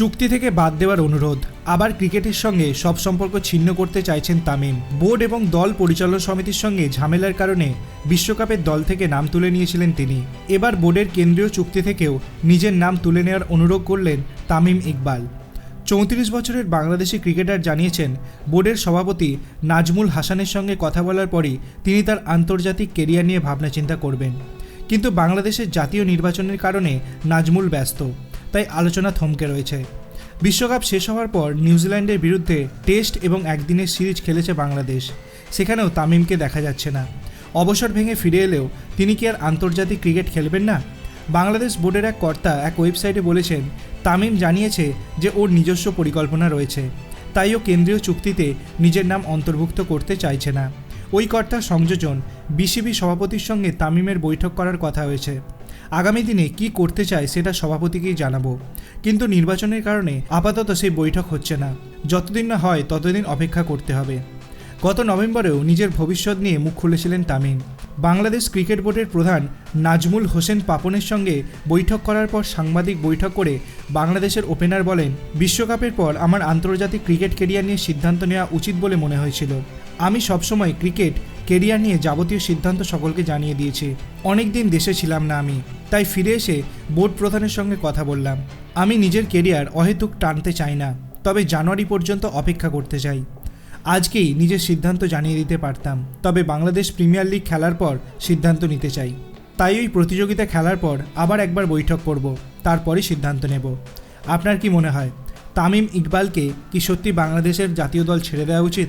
চুক্তি থেকে বাদ দেওয়ার অনুরোধ। আবার ক্রিকেটের সঙ্গে সব সম্পর্ক ছিন্ন করতে চাইছেন তামিম। বোর্ড এবং দল পরিচালনা সমিতির সঙ্গে ঝামেলার কারণে বিশ্বকাপের দল থেকে নাম তুলে নিয়েছিলেন তিনি। এবার বোর্ডের কেন্দ্রীয় চুক্তি থেকেও নিজের নাম তুলে নেওয়ার অনুরোধ করলেন তামিম ইকবাল। চৌত্রিশ বছরের বাংলাদেশি ক্রিকেটার জানিয়েছেন, বোর্ডের সভাপতি নাজমুল হাসানের সঙ্গে কথা বলার পরই তিনি তার আন্তর্জাতিক কেরিয়ার নিয়ে ভাবনা চিন্তা করবেন। কিন্তু বাংলাদেশের জাতীয় নির্বাচনের কারণে নাজমুল ব্যস্ত। তাই আলোচনা থমকে রয়েছে। বিশ্বকাপ শেষ হওয়ার পর নিউজিল্যান্ডের বিরুদ্ধে টেস্ট এবং একদিনের সিরিজ খেলেছে বাংলাদেশ। সেখানেও তামিমকে দেখা যাচ্ছে না। অবসর ভেঙে ফিরে এলেও তিনি কি আর আন্তর্জাতিক ক্রিকেট খেলবেন না? বাংলাদেশ বোর্ডের এক কর্তা এক ওয়েবসাইটে বলেছেন, তামিম জানিয়েছে যে ওর নিজস্ব পরিকল্পনা রয়েছে। তাই ও কেন্দ্রীয় চুক্তিতে নিজের নাম অন্তর্ভুক্ত করতে চাইছে না। ওই কর্তার সংযোজন বিসিবি সভাপতির সঙ্গে তামিমের বৈঠক করার কথা হয়েছে। আগামী দিনে কি করতে চায় সেটা সভাপতিকেই জানাব। কিন্তু নির্বাচনের কারণে আপাতত সেই বৈঠক হচ্ছে না। যতদিন না হয় ততদিন অপেক্ষা করতে হবে। গত নভেম্বরেও নিজের ভবিষ্যৎ নিয়ে মুখ খুলেছিলেন তামিম। বাংলাদেশ ক্রিকেট বোর্ডের প্রধান নাজমুল হোসেন পাপনের সঙ্গে বৈঠক করার পর সাংবাদিক বৈঠক করে বাংলাদেশের ওপেনার বলেন, বিশ্বকাপের পর আমার আন্তর্জাতিক ক্রিকেট কেরিয়ার নিয়ে সিদ্ধান্ত নেওয়া উচিত বলে মনে হয়েছিল। আমি সবসময় ক্রিকেট কেরিয়ার নিয়ে যাবতীয় সিদ্ধান্ত সকলকে জানিয়ে দিয়েছি। অনেক দিন দেশে ছিলাম না আমি। তাই ফিরে এসে বোর্ড প্রধানের সঙ্গে কথা বললাম। আমি নিজের কেরিয়ার অহেতুক টানতে চাই না, তবে জানুয়ারি পর্যন্ত অপেক্ষা করতে চাই। আজকেই নিজের সিদ্ধান্ত জানিয়ে দিতে পারতাম, তবে বাংলাদেশ প্রিমিয়ার লিগ খেলার পর সিদ্ধান্ত নিতে চাই। তাই ওই প্রতিযোগিতা খেলার পর আবার একবার বৈঠক করব, তারপরই সিদ্ধান্ত নেব। আপনার কি মনে হয়, তামিম ইকবালকে কি সত্যি বাংলাদেশের জাতীয় দল ছেড়ে দেওয়া উচিত?